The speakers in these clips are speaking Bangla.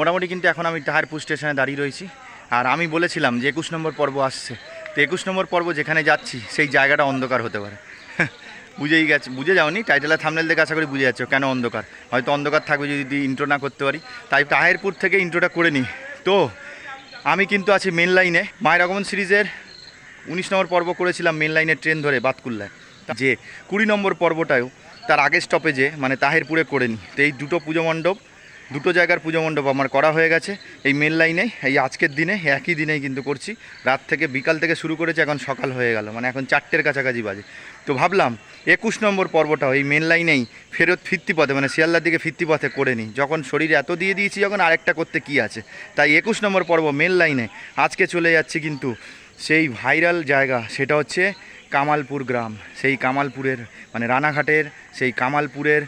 মোটামুটি কিন্তু এখন আমি তাহারপুর স্টেশনে দাঁড়িয়ে রয়েছি। আর আমি বলেছিলাম যে একুশ নম্বর পর্ব আসছে। তো একুশ নম্বর পর্ব যেখানে যাচ্ছি, সেই জায়গাটা অন্ধকার হতে পারে। বুঝেই গেছে, বুঝে যাওনি? টাইটেলের থামনেল দেখে আশা করি বুঝে যাচ্ছ কেন অন্ধকার? হয়তো অন্ধকার থাকবে যদি ইন্ট্রো না করতে পারি। তাই তাহেরপুর থেকে ইন্ট্রোটা করে নিই তো আমি কিন্তু আছি মেন লাইনে মায়ের আগমন সিরিজের উনিশ নম্বর পর্ব করেছিলাম মেন লাইনের ট্রেন ধরে বাতকুল্লায়। যে কুড়ি নম্বর পর্বটাও তার আগের স্টপেজে মানে তাহেরপুরে করে নিই তো এই দুটো পুজো মণ্ডপ দুটো জায়গার পুজো মণ্ডপ আমার করা হয়ে গেছে, এই মেন লাইনে এই আজকের দিনে, একই দিনেই কিন্তু করছি। রাত থেকে বিকাল থেকে শুরু করেছি, এখন সকাল হয়ে গেল মানে এখন চারটের কাছাকাছি বাজে। তো ভাবলাম, একুশ নম্বর পর্বটাও এই মেন লাইনেই ফেরত ফিরতি পথে মানে শিয়ালদার দিকে ফিরতি পথে করে নিই। যখন শরীরে এত দিয়ে দিয়েছি, যখন আরেকটা করতে কি আছে? তাই একুশ নম্বর পর্ব মেন লাইনে আজকে চলে যাচ্ছি কিন্তু সেই ভাইরাল জায়গা, সেটা হচ্ছে কামালপুর গ্রাম। সেই কামালপুরের মানে রানাঘাটের, সেই কামালপুরের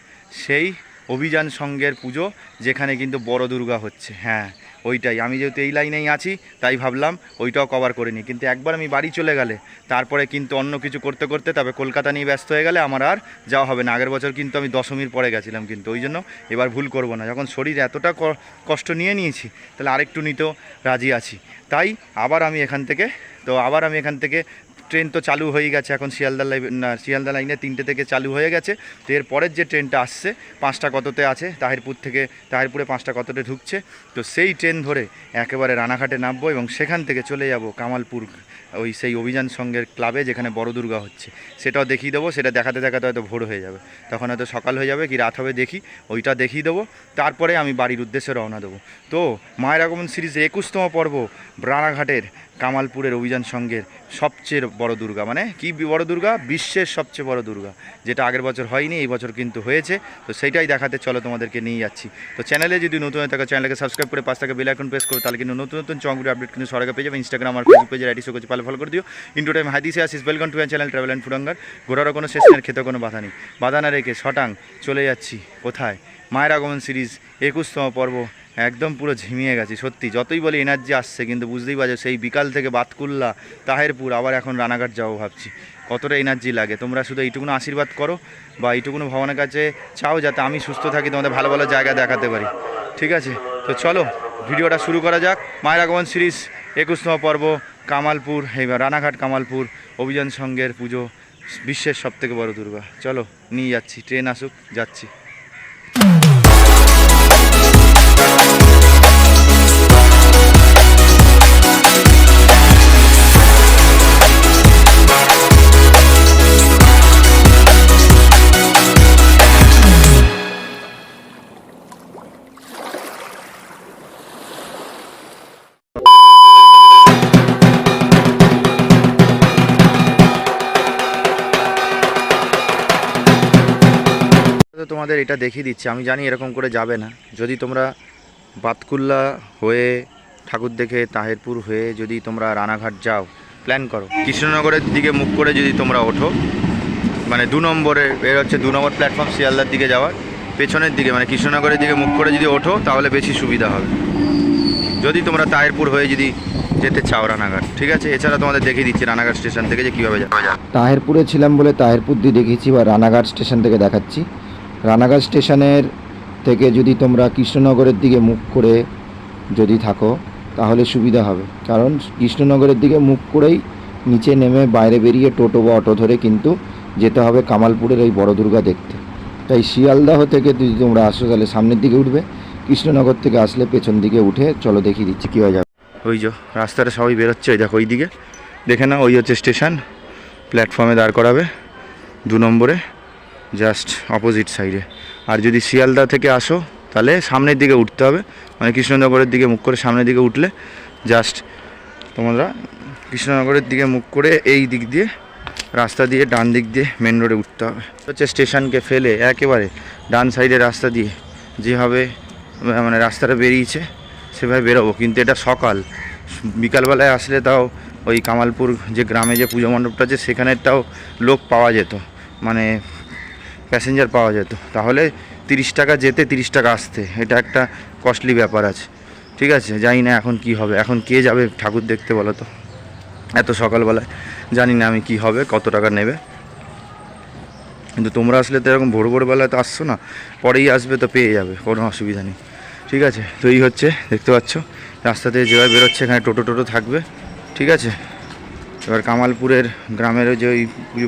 সেই অভিযান সঙ্গের পুজো, যেখানে কিন্তু বড় দুর্গা হচ্ছে। হ্যাঁ ওইটাই। আমি যেহেতু এই লাইনেই আছি, তাই ভাবলাম ওইটাও কভার করে নিই। কিন্তু একবার আমি বাড়ি চলে গেলে, তারপরে কিন্তু অন্য কিছু করতে করতে তবে কলকাতা নিয়ে ব্যস্ত হয়ে গেলে আমার আর যাওয়া হবে না। আগের বছর কিন্তু আমি দশমীর পরে গেছিলাম কিন্তু, ওই জন্য এবার ভুল করব না। যখন শরীর এতটা কষ্ট নিয়ে নিয়েছি, তাহলে আরেকটু নিতেও রাজি আছি। তাই আবার আমি এখান থেকে, তো আবার আমি এখান থেকে ট্রেন তো চালু হয়ে গেছে, এখন শিয়ালদা লাইন না, শিয়ালদা লাইনে তিনটে থেকে চালু হয়ে গেছে। তো এর পরের যে ট্রেনটা আসছে, পাঁচটা কততে আছে, তাহিরপুর থেকে, তাহিরপুরে পাঁচটা কততে ঢুকছে, তো সেই ট্রেন ধরে একেবারে রানাঘাটে নামবো এবং সেখান থেকে চলে যাব কামালপুর, ওই সেই অভিযান সঙ্গের ক্লাবে যেখানে বড় দুর্গা হচ্ছে। সেটাও দেখিয়ে দেবো, সেটা দেখাতে দেখাতে হয়তো ভোর হয়ে যাবে। তখন হয়তো সকাল হয়ে যাবে, কি রাত হবে দেখি, ওইটা দেখিয়ে দেবো। তারপরে আমি বাড়ির উদ্দেশ্যে রওনা দেবো। তো মায়ের আগমন সিরিজের একুশতম পর্ব রানাঘাটের কামালপুরের অভিযান সঙ্গের সবচেয়ে বড় দুর্গা। মানে কি বড় দুর্গা? বিশ্বের সবচেয়ে বড় দুর্গা। যেটা আগের বছর হয়নি, এই বছর কিন্তু হয়েছে। তো সেইটাই দেখাতে চলো তোমাদেরকে নিয়ে যাচ্ছি। তো চ্যানেলে যদি নতুন হয়ে থাকো চ্যানেলকে সাবস্ক্রাইব করে পাঁচ টাকা বেল আইকন প্রেস করো, তাহলে কিন্তু নতুন নতুন চঙ্গুরি আপডেট কিন্তু সরকার পেয়ে যাবে। ইনস্টাগ্রাম আর ফেসবুক পেজের আইডি শো করছি পালে ফলো করে দিও। ইন্টু টাইম হাদিসে আসিস welcome to channel travel and ফুডাঙ্গার ঘোরারও কোনো শেষ খেতে কোনো বাধা নেই। বাধা না রেখে শটাং চলে যাচ্ছি। কোথায়? মায়ের আগমন সিরিজ একুশতম পর্ব। একদম পুরো ঝিমিয়ে গেছি, সত্যি। যতই বলি এনার্জি আসছে, কিন্তু বুঝতেই পারছ, সেই বিকাল থেকে বাতকুল্লা, তাহেরপুর, আবার এখন রানাঘাট যাব ভাবছি। কতটা এনার্জি লাগে? তোমরা শুধু এইটুকুনো আশীর্বাদ করো বা এইটুকুনো ভগবানের কাছে চাও যাতে আমি সুস্থ থাকি, তোমাদের ভালো ভালো জায়গা দেখাতে পারি। ঠিক আছে? তো চলো, ভিডিওটা শুরু করা যাক। মায়ের আগমন সিরিজ, একুশতম পর্ব, কামালপুর এই রানাঘাট, কামালপুর, অভিযান সঙ্গের পুজো, বিশ্বের সবথেকে বড় দুর্গা। চলো, নিয়ে যাচ্ছি, ট্রেন আসুক, যাচ্ছি। এটা দেখিয়ে দিচ্ছি, আমি জানি এরকম করে যাবে না। যদি তোমরা বাতকুল্লা হয়ে ঠাকুর দেখে তাহেরপুর হয়ে যদি তোমরা রানাঘাট যাও প্ল্যান করো। কৃষ্ণনগরের দিকে মুখ করে যদি তোমরা ওঠো মানে দু নম্বরে, এর হচ্ছে দু নম্বর প্ল্যাটফর্ম শিয়ালদার দিকে যাওয়ার। পেছনের দিকে মানে কৃষ্ণনগরের দিকে মুখ করে যদি ওঠো, তাহলে বেশি সুবিধা হবে। যদি তোমরা তাহেরপুর হয়ে যদি যেতে চাও রানাঘাট, ঠিক আছে? এছাড়া তোমাদের দেখিয়ে দিচ্ছি রানাঘাট স্টেশন থেকে যে কীভাবে যাওয়া তাহেরপুরে ছিলাম বলে তাহেরপুর দিয়ে দেখেছি বা রানাঘাট স্টেশন থেকে দেখাচ্ছি। রানাঘাট স্টেশনের থেকে যদি তোমরা কৃষ্ণনগরের দিকে মুখ করে যদি থাকো, তাহলে সুবিধা হবে। কারণ কৃষ্ণনগরের দিকে মুখ করেই নিচে নেমে বাইরে বেরিয়ে টোটো বা অটো ধরে কিন্তু যেতে হবে কামালপুরের এই বড় দুর্গা দেখতে। তাই শিয়ালদাহ থেকে যদি তোমরা আসো, তাহলে সামনের দিকে উঠবে। কৃষ্ণনগর থেকে আসলে পেছন দিকে উঠে চলো দেখিয়ে দিচ্ছি কী হয়ে যাবে। ওই যে, রাস্তাটা সবাই বেরোচ্ছে ওই দেখো ওই দিকে দেখে না ওই হচ্ছে স্টেশন। প্ল্যাটফর্মে দাঁড় করাবে দু নম্বরে। জাস্ট অপোজিট সাইডে। আর যদি শিয়ালদা থেকে আসো, তাহলে সামনের দিকে উঠতে হবে। মানে কৃষ্ণনগরের দিকে মুখ করে সামনের দিকে উঠলে জাস্ট তোমরা কৃষ্ণনগরের দিকে মুখ করে এই দিক দিয়ে, রাস্তা দিয়ে, ডান দিক দিয়ে মেন রোডে উঠতে হবে। হচ্ছে স্টেশনকে ফেলে একেবারে ডান সাইডে রাস্তা দিয়ে যেভাবে মানে রাস্তাটা বেরিয়েছে, সেভাবে বেরোবো। কিন্তু এটা সকাল। বিকালবেলায় আসলে তাও ওই কামালপুর যে গ্রামে যে পুজো মণ্ডপটা আছে, সেখানেরটাও লোক পাওয়া যেত। মানে প্যাসেঞ্জার পাওয়া যেত। তাহলে তিরিশ টাকা যেতে, তিরিশ টাকা আসতে। এটা একটা কস্টলি ব্যাপার আছে। ঠিক আছে? জানি না এখন কি হবে। এখন কে যাবে ঠাকুর দেখতে বলো তো? এত সকালবেলায় জানি না আমি কি হবে, কত টাকা নেবে। কিন্তু তোমরা আসলে তো এরকম ভোর ভোরবেলায় তো আসছো না? পরেই আসবে তো পেয়ে যাবে, কোনো অসুবিধা নেই। ঠিক আছে? তো এই হচ্ছে, দেখতে পাচ্ছ? রাস্তা থেকে যেভাবে বেরোচ্ছে, এখানে টোটো টোটো থাকবে। ঠিক আছে? এবার কামালপুরের গ্রামের যে ওই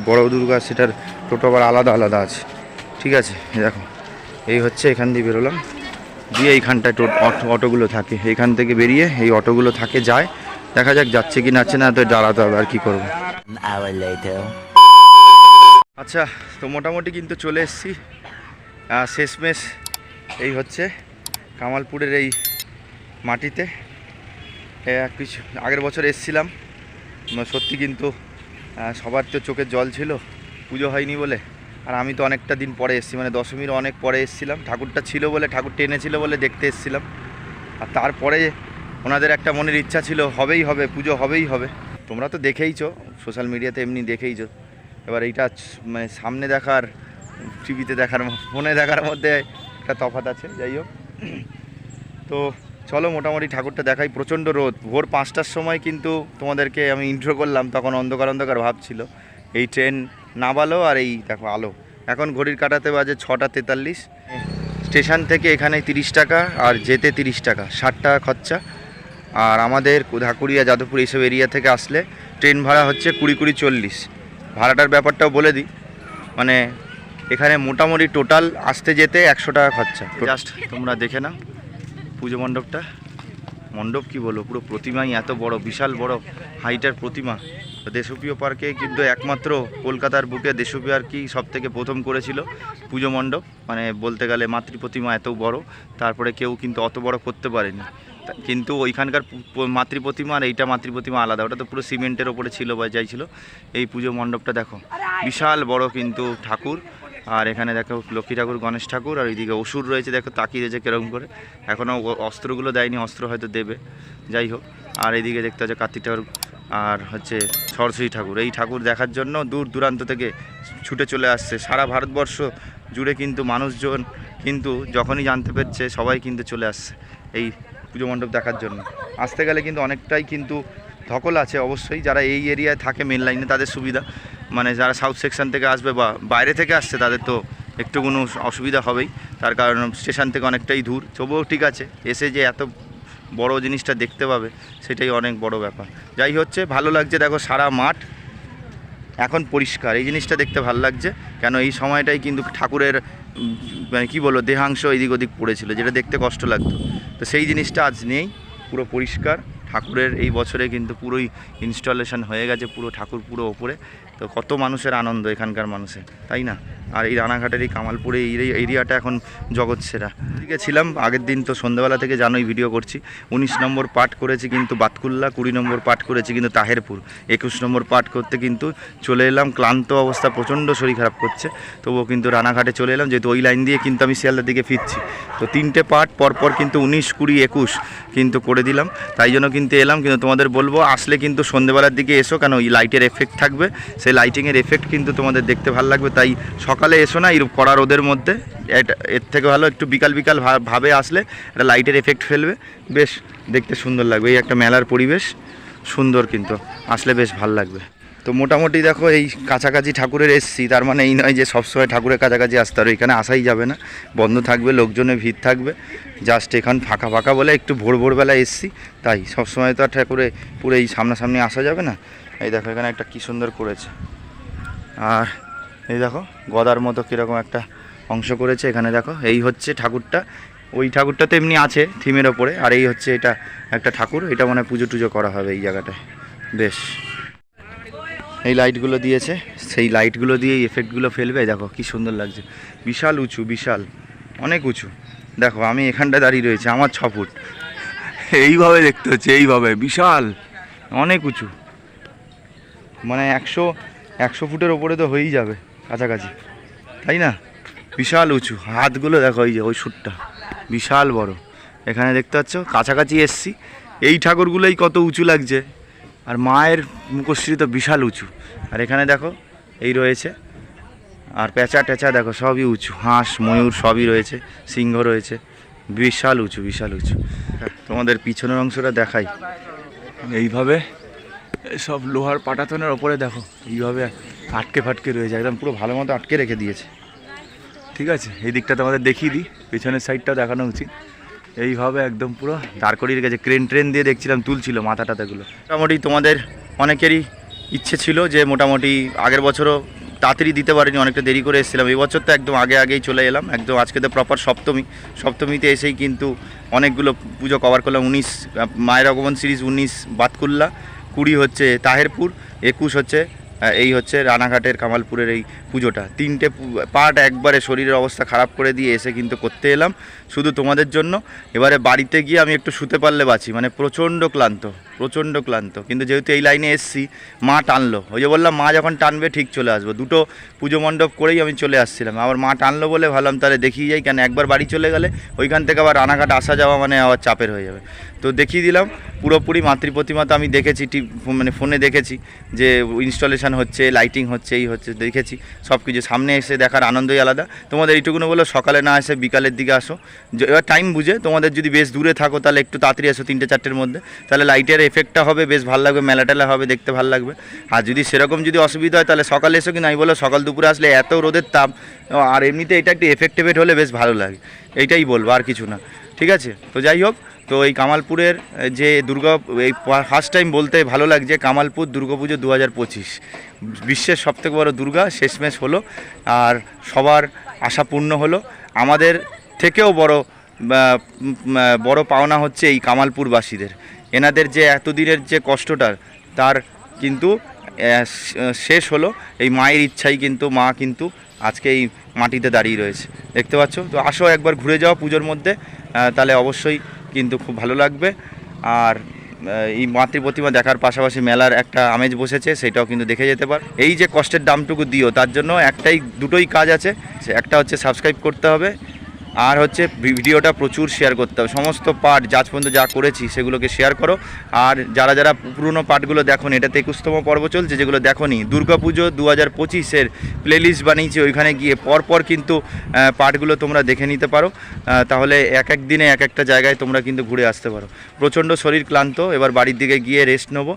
বড় দুর্গা, সেটার টোটো আবার আলাদা আলাদা আছে। ঠিক আছে দেখো এই হচ্ছে এখান দিয়ে বেরোলাম। দিয়ে এইখানটায় টো- অটো অটোগুলো থাকে। এইখান থেকে বেরিয়ে এই অটোগুলো থাকে যায়। দেখা যাক যাচ্ছে কি নাচ্ছে না তো দাঁড়াতে হবে আর কি করব. আচ্ছা তো মোটামুটি কিন্তু চলে এসেছি। শেষমেশ এই হচ্ছে কামালপুরের এই মাটিতে। কিছু আগের বছর এসছিলাম। সত্যি কিন্তু সবার তো চোখের জল ছিল। পুজো হয়নি বলে। আর আমি তো অনেকটা দিন পরে এসেছি মানে দশমীর অনেক পরে এসেছিলাম। ঠাকুরটা ছিল বলে ঠাকুর টেনেছিল বলে দেখতে এসেছিলাম। আর তারপরে ওনাদের একটা মনের ইচ্ছা ছিল, হবেই হবে, পুজো হবেই হবে। তোমরা তো দেখেইছো, সোশ্যাল মিডিয়াতে এমনি দেখেইছো। এবার এইটা মানে সামনে দেখার, টিভিতে দেখার, ফোনে দেখার মধ্যে একটা তফাৎ আছে, যাই হোক। তো চলো, মোটামুটি ঠাকুরটা দেখাই। প্রচণ্ড রোদ। ভোর পাঁচটার সময় কিন্তু তোমাদেরকে আমি ইন্ট্রো করলাম, তখন অন্ধকার অন্ধকার ভাব ছিল। এই ট্রেন নামালো আর এই দেখো আলো। এখন ঘড়ির কাটাতে বাজে ছটা তেতাল্লিশ। স্টেশন থেকে এখানে তিরিশ টাকা আর যেতে তিরিশ টাকা, ষাট টাকা খরচা। আর আমাদের ঢাকুরিয়া যাদবপুর এইসব এরিয়া থেকে আসলে ট্রেন ভাড়া হচ্ছে কুড়ি কুড়ি চল্লিশ। ভাড়াটার ব্যাপারটাও বলে দিই। মানে এখানে মোটামুটি টোটাল আসতে যেতে একশো টাকা খরচা। জাস্ট তোমরা দেখে নাও পুজো মণ্ডপটা। মণ্ডপ কি বলব? পুরো প্রতিমাই এত বড়, বিশাল বড় হাইটার প্রতিমা। দেশপ্রিয় পার্কে কিন্তু একমাত্র কলকাতার বুকে দেশপ্রিয় আর কি সব থেকে প্রথম করেছিল পুজো মণ্ডপ। মানে বলতে গেলে মাতৃ প্রতিমা এত বড়, তারপরে কেউ কিন্তু অত বড় করতে পারেনি। কিন্তু ওইখানকার মাতৃ প্রতিমা আর এইটা মাতৃ প্রতিমা আলাদা। ওটা তো পুরো সিমেন্টের ওপরে ছিল বা যাই ছিল। এই পুজো মণ্ডপটা দেখো, বিশাল বড় কিন্তু ঠাকুর। আর এখানে দেখো লক্ষ্মী ঠাকুর, গণেশ ঠাকুর, আর এইদিকে অসুর রয়েছে, দেখো তাকিয়ে রয়েছে কীরকম করে। এখনও অস্ত্রগুলো দেয়নি, অস্ত্র হয়তো দেবে। যাই হোক, আর এইদিকে দেখতে হচ্ছে কার্তিক ঠাকুর আর হচ্ছে সরস্বতী ঠাকুর। এই ঠাকুর দেখার জন্য দূর দূরান্ত থেকে ছুটে চলে আসছে। সারা ভারতবর্ষ জুড়ে কিন্তু মানুষজন কিন্তু যখনই জানতে পেরেছে, সবাই কিন্তু চলে আসছে এই পুজো মণ্ডপ দেখার জন্য। আসতে গেলে কিন্তু অনেকটাই কিন্তু ধকল আছে অবশ্যই। যারা এই এরিয়ায় থাকে মেন লাইনে তাদের সুবিধা। মানে যারা সাউথ সেকশন থেকে আসবে বা বাইরে থেকে আসছে, তাদের তো একটু কোনো অসুবিধা হবেই। তার কারণ স্টেশন থেকে অনেকটাই দূর। তবুও ঠিক আছে, এসে যে এত বড় জিনিসটা দেখতে পাবে, সেটাই অনেক বড় ব্যাপার। যাই হচ্ছে, ভালো লাগছে দেখো সারা মাঠ এখন পরিষ্কার। এই জিনিসটা দেখতে ভালো লাগছে, কেন এই সময়টাই কিন্তু ঠাকুরের মানে কী বলব, দেহাংশ এদিক ওদিক পড়েছিল, যেটা দেখতে কষ্ট লাগতো। তো সেই জিনিসটা আজ নেই, পুরো পরিষ্কার। ঠাকুরের এই বছরে কিন্তু পুরোই ইনস্টলেশন হয়ে গেছে, পুরো ঠাকুর পুরো ওপরে। তো কত মানুষের আনন্দ এখানকার মানুষের তাই না? আর এই রানাঘাটের এই কামালপুরে এই এরিয়াটা এখন জগৎ সেরা। ছিলাম, আগের দিন তো সন্ধ্যাবেলা থেকে জানোই ভিডিও করছি। উনিশ নম্বর পাঠ করেছি কিন্তু বাতকুল্লা, কুড়ি নম্বর পাঠ করেছি কিন্তু তাহেরপুর। একুশ নম্বর পাঠ করতে কিন্তু চলে এলাম, ক্লান্ত অবস্থা, প্রচণ্ড শরীর খারাপ করছে। তবুও কিন্তু রানাঘাটে চলে এলাম, যেহেতু ওই লাইন দিয়ে কিন্তু আমি শিয়ালদার দিকে ফিরছি। তো তিনটে পাঠ, পরপর কিন্তু উনিশ, কুড়ি, একুশ কিন্তু করে দিলাম। তাই জন্য কিন্তু এলাম, কিন্তু তোমাদের বলব, আসলে কিন্তু সন্ধ্যেবেলার দিকে এসো, কেন ওই লাইটের এফেক্ট থাকবে। সেই লাইটিংয়ের এফেক্ট কিন্তু তোমাদের দেখতে ভালো লাগবে, তাই সকালে এসো না, এই কড়া রোদের মধ্যে। এটা, এর থেকে ভালো একটু বিকাল বিকাল ভাবে আসলে একটা লাইটের এফেক্ট ফেলবে। বেশ, দেখতে সুন্দর লাগবে। এই একটা মেলার পরিবেশ, সুন্দর কিন্তু। আসলে বেশ ভালো লাগবে। তো মোটামুটি দেখো, এই কাছাকাছি ঠাকুরের এসছি। তার মানে এই নয় যে সবসময় ঠাকুরের কাছাকাছি আসতে হবে। এখানে আসাই যাবে না। বন্ধ থাকবে লোকজনের ভিড় থাকবে। জাস্ট এখান ফাঁকা ফাঁকা বলে একটু ভোর ভোরবেলা এসছি। তাই সবসময় তো আর ঠাকুরে পুরো এই সামনাসামনি আসা যাবে না। এই দেখো, এখানে একটা কী সুন্দর করেছে। আর এই দেখো, গদার মতো কীরকম একটা অংশ করেছে এখানে দেখো, এই হচ্ছে ঠাকুরটা। ওই ঠাকুরটা তো এমনি আছে থিমের ওপরে, আর এই হচ্ছে এটা একটা ঠাকুর, এটা মানে পুজো টুজো করা হবে এই জায়গাটায়। বেশ। এই লাইটগুলো দিয়েছে, সেই লাইটগুলো দিয়ে এফেক্টগুলো ফেলবে, দেখো কি সুন্দর লাগছে। বিশাল উঁচু, বিশাল, অনেক উঁচু। দেখো, আমি এখানটায় দাঁড়িয়ে রয়েছি, আমার ছ ফুট। এইভাবে দেখতে হচ্ছে, এইভাবে, বিশাল, অনেক উঁচু। মানে একশো একশো ফুটের ওপরে তো হয়েই যাবে। কাছাকাছি। তাই না? বিশাল উঁচু। হাতগুলো দেখো, এই যে ওই সুটটা বিশাল বড়। এখানে দেখতে পাচ্ছ, কাছাকাছি এসছি। এই ঠাকুরগুলোই কত উঁচু লাগছে। আর মায়ের মুখশ্রী তো বিশাল উঁচু। আর এখানে দেখো, এই রয়েছে। আর পেঁচা টেচা দেখো, সবই উঁচু। হাঁস, ময়ূর সবই রয়েছে। সিংহ রয়েছে। বিশাল উঁচু বিশাল উঁচু। তোমাদের পিছনের অংশটা দেখাই। এইভাবে সব লোহার পাটাতনের ওপরে দেখো, এইভাবে আটকে ফাটকে রয়েছে, একদম পুরো ভালো মতো আটকে রেখে দিয়েছে। ঠিক আছে? এই দিকটা তোমাদের দেখিয়ে দিই, পেছনের সাইডটাও দেখানো উচিত। এইভাবে একদম পুরো দাঁড় করিয়ে রেখেছে, ক্রেন ট্রেন দিয়ে দেখছিলাম, তুলছিল মাথা টাথাগুলো মোটামুটি তোমাদের অনেকেরই ইচ্ছে ছিল যে মোটামুটি আগের বছরও তাড়াতাড়ি দিতে পারিনি, অনেকটা দেরি করে এসেছিলাম। এই বছর তো একদম আগে আগেই চলে এলাম, একদম আজকে তো প্রপার সপ্তমী। সপ্তমীতে এসেই কিন্তু অনেকগুলো পুজো কভার করলাম, উনিশ, মায়ের আগমন সিরিজ উনিশ, বাতকুল্লা কুড়ি হচ্ছে তাহেরপুর, একুশ হচ্ছে এই হচ্ছে রানাঘাটের কামালপুরের এই পুজোটা। তিনটে পার্ট একবারে শরীরের অবস্থা খারাপ করে দিয়ে এসে কিন্তু করতে এলাম, শুধু তোমাদের জন্য। এবারে বাড়িতে গিয়ে আমি একটু শুতে পারলে বাঁচি মানে প্রচণ্ড ক্লান্ত। প্রচণ্ড ক্লান্ত। কিন্তু যেহেতু এই লাইনে এসছি, মা টানলো। ওই যে বললাম, মা যখন টানবে, ঠিক চলে আসব। দুটো পুজো মণ্ডপ করেই আমি চলে আসছিলাম। আবার মা টানলো বলে ভাবলাম, তাহলে দেখিয়ে যাই। কেন একবার বাড়ি চলে গেলে, ওইখান থেকে আবার রানাঘাট আসা যাওয়া মানে আবার চাপের হয়ে যাবে। তো দেখিয়ে দিলাম, পুরোপুরি মাতৃ প্রতিমা তো আমি দেখেছি মানে ফোনে দেখেছি যে ইনস্টলেশন হচ্ছে, লাইটিং হচ্ছে, এই হচ্ছে, দেখেছি। সব কিছু সামনে এসে দেখার আনন্দই আলাদা। তোমাদের এইটুকুনো বলো সকালে না এসে বিকালের দিকে আসো। এবার টাইম বুঝে, তোমাদের যদি বেশ দূরে থাকো, তাহলে একটু তাড়াতাড়ি আসো তিনটে, চারটের মধ্যে। তাহলে লাইটের এফেক্টটা হবে, বেশ ভালো লাগবে মেলা টেলা হবে, দেখতে ভালো লাগবে। আর যদি সেরকম যদি অসুবিধা হয়, তাহলে সকালে এসো কিন্তু আমি বলো সকাল দুপুরে আসলে এত রোদের তাপ আর এমনিতে এটা একটু এফেক্ট এফেক্ট হলে বেশ ভালো লাগে। এইটাই বলব, আর কিছু না। ঠিক আছে? তো যাই হোক, তো এই কামালপুরের যে দুর্গা, এই ফার্স্ট টাইম বলতে ভালো লাগছে, কামালপুর দুর্গাপুজো দু হাজার পঁচিশ। বিশ্বের সবথেকে বড় দুর্গা, শেষমেশ হলো, আর সবার আশা পূর্ণ হলো। আমাদের থেকেও বড় বড় পাওনা হচ্ছে এই কামালপুরবাসীদের। এনাদের যে এতদিনের যে কষ্টটা, তার কিন্তু শেষ হলো। এই মায়ের ইচ্ছাই কিন্তু, মা কিন্তু আজকে এই মাটিতে দাঁড়িয়ে রয়েছে। দেখতে পাচ্ছ? তো আসো একবার ঘুরে যাও পুজোর মধ্যে। তাহলে অবশ্যই কিন্তু খুব ভালো লাগবে। আর এই মাতৃ প্রতিমা দেখার পাশাপাশি মেলার একটা আমেজ বসেছে, সেটাও কিন্তু দেখে যেতে পার। এই যে কষ্টের দামটুকু দিও, তার জন্য একটাই, দুটোই কাজ আছে। একটা হচ্ছে সাবস্ক্রাইব করতে হবে আর হচ্ছে ভিডিওটা প্রচুর শেয়ার করতে হবে। সমস্ত পার্ট যা পর্যন্ত যা করেছি সেগুলোকে শেয়ার করো। আর যারা যারা পুরনো পার্টগুলো দেখো এটাতে একুশতম পর্ব চলছে, যেগুলো দেখোনি দুর্গাপুজো দু হাজার পঁচিশের প্লেলিস্ট বানিয়েছি, ওইখানে গিয়ে পরপর কিন্তু পার্টগুলো তোমরা দেখে নিতে পারো। তাহলে এক এক দিনে এক একটা জায়গায় তোমরা কিন্তু ঘুরে আসতে পারো। প্রচণ্ড শরীর ক্লান্ত, এবার বাড়ির দিকে গিয়ে রেস্ট নেব।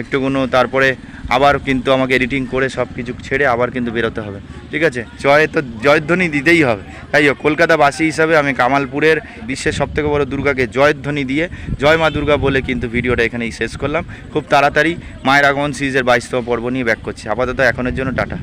একটুকুনো তারপরে আবার কিন্তু আমাকে এডিটিং করে সব কিছু ছেড়ে আবার কিন্তু বেরোতে হবে। ঠিক আছে? জয় তো, জয়ধ্বনি দিতেই হবে। তাই হোক, কলকাতাবাসী হিসাবে আমি কামালপুরের বিশ্বের সবথেকে বড় দুর্গাকে জয়ধ্বনি দিয়ে জয় মা দুর্গা বলে কিন্তু ভিডিওটা এখানেই শেষ করলাম। খুব তাড়াতাড়ি মায়ের আগমন সিরিজের বাইশতম পর্ব নিয়ে ব্যাক করছি। আপাতত এখনের জন্য টাটা।